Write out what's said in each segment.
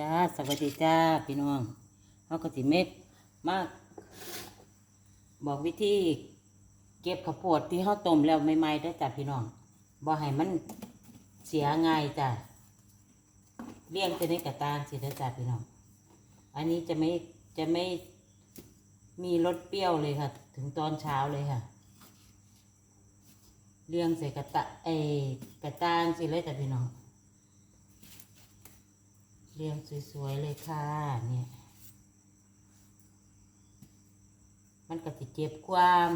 จ้าสวัสดีจ้าพี่น้องเขาก็สิเม็ดมาก บอกวิธี เก็บข้าวโพดที่เขาต้มแล้วใหม่ๆได้จ้าพี่น้องบ่ให้มันเสียง่ายจ้าเลี้ยงจะในกระตางสิได้จ้าพี่น้องอันนี้จะไม่จะไม่มีรสเปรี้ยวเลยค่ะ ถึงตอนเช้าเลยค่ะเลี้ยงใส่กระตะเอกระตางสิเลยจ้าพี่น้อง เรียงสวยๆเลยค่ะเนี่ยมันก็สิเจ็บความ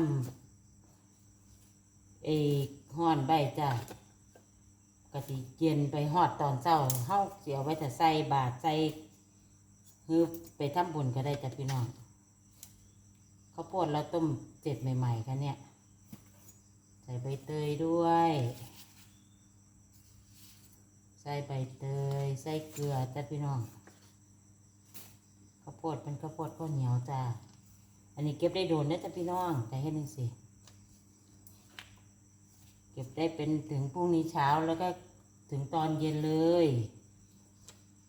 เอห่อนใบจ้ะก็สิเย็นไปหอดตอนเช้าเฮาเสียไว้แต่ใส่บาทใส่ฮือไปทำบุญก็ได้จ้ะพี่น้องข้าวโพดแล้วต้มเจ็ดใหม่ ๆกันเนี่ย ใส่ใบเตยด้วย ส่ใบเตย ใส่เกลือจ้ะพี่น้องข้าวโพดเป็นข้าวโพดข้าวเหนียวจ้าอันนี้เก็บได้โดนนะจ้ะพี่น้องแต่ให้หนึ่งสิเก็บได้เป็นถึงพรุ่งนี้เช้าแล้วก็ถึงตอนเย็นเลย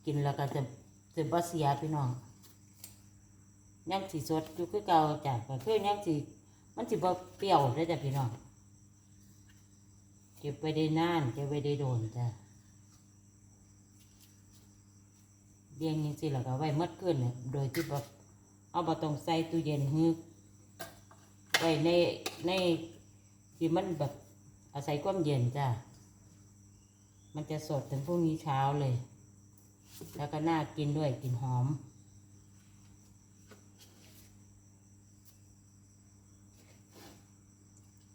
กินแล้วก็จะจะบ่เสียพี่น้องยังสีสดอยู่คือเก่าจ้ะก็คือยังสีมันสิบ่เปรี้ยวได้จ้ะพี่น้องเก็บไว้ได้นานเก็บไว้ได้โดนจ้ะ เรียงยังสิแล้วก็ไว้หมดขึ้นเนี่ยโดยที่แบบเอาบะตองใส่ตู้เย็นฮึไว้ในในที่มันแบบอาศัยความเย็นจ้ะมันจะสดถึงพรุ่งนี้เช้าเลย แล้วก็น่ากินด้วยกลินหอม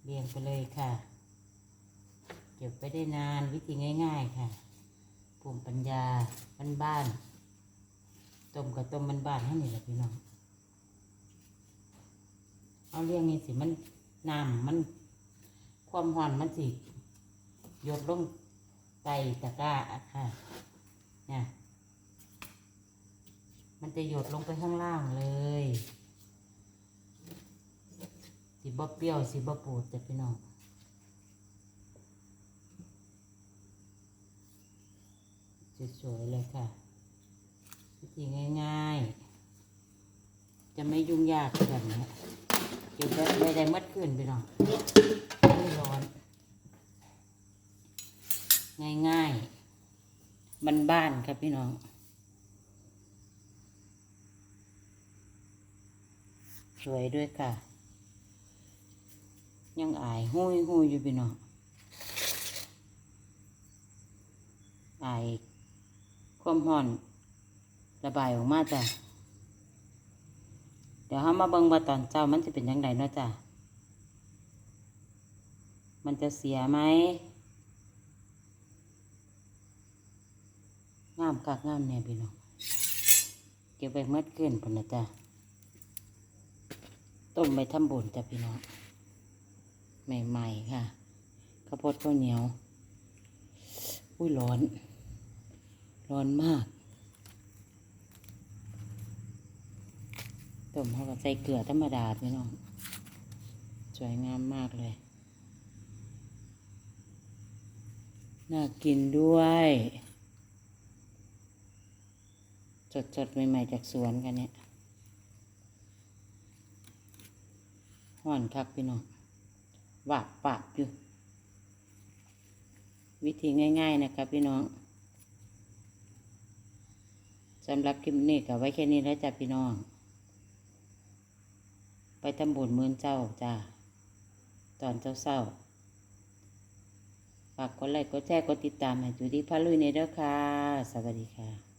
เรียงไปเลยค่ะ เก็บไปได้นานวิธีง่าย ๆ ค่ะ ภูมิปัญญาบ้านๆ ต้มกับต้มบ้านๆให้นี่แหละพี่น้อง เอาเรื่องนี้สิมันน้ำมัน ความหอนมันสิหยดลงใส่ตะกร้าอะค่ะเนี่ยมันจะหยดลงไปข้างล่างเลยสิบ่เปรี้ยวสิบ่ปูดจ้ะพี่น้องสวยๆเลยค่ะ วิธีง่าย ๆ จะไม่ยุ่งยากแบบนี้เก็บได้ไม่ได้มัดขึ้นไปหน่อยไม่ร้อน ง่ายๆ บ้านๆ ครับพี่น้องสวยด้วยค่ะ ยังอายหุยหุยอยู่พี่น้องอายความร้อน ระบายออกมาจ้ะเดี๋ยวเรามาเบิ่งว่าตอนเช้ามันจะเป็นยังไงเนาะจ้ะมันจะเสียไหมงามคักงามแน่พี่น้องเก็บไว้เมื่อเกินพุ่นนะจ้ะต้มไปทำบุญจ้ะพี่น้องใหม่ๆค่ะข้าวโพดข้าวเหนียว อุ้ยร้อน ร้อนมาก ต้มเขาก็ใส่เกลือธรรมดาพี่น้อง สวยงามมากเลย น่ากินด้วย สดๆ ใหม่ ๆ จากสวนกันเนี่ยห่อนคักพี่น้องหวาบปากอยู่ วิธีง่าย ๆ นะครับพี่น้องสำหรับคลิปนี้ก็ไว้แค่นี้แล้วจ้ะพี่น้อง ไปทำบุญมือนเจ้าจ้าตอนเจ้าเศร้าฝากกดไลค์กดแชร์กดติดตามให้จุดีพาลุยในเด้อค่ะ สวัสดีค่ะ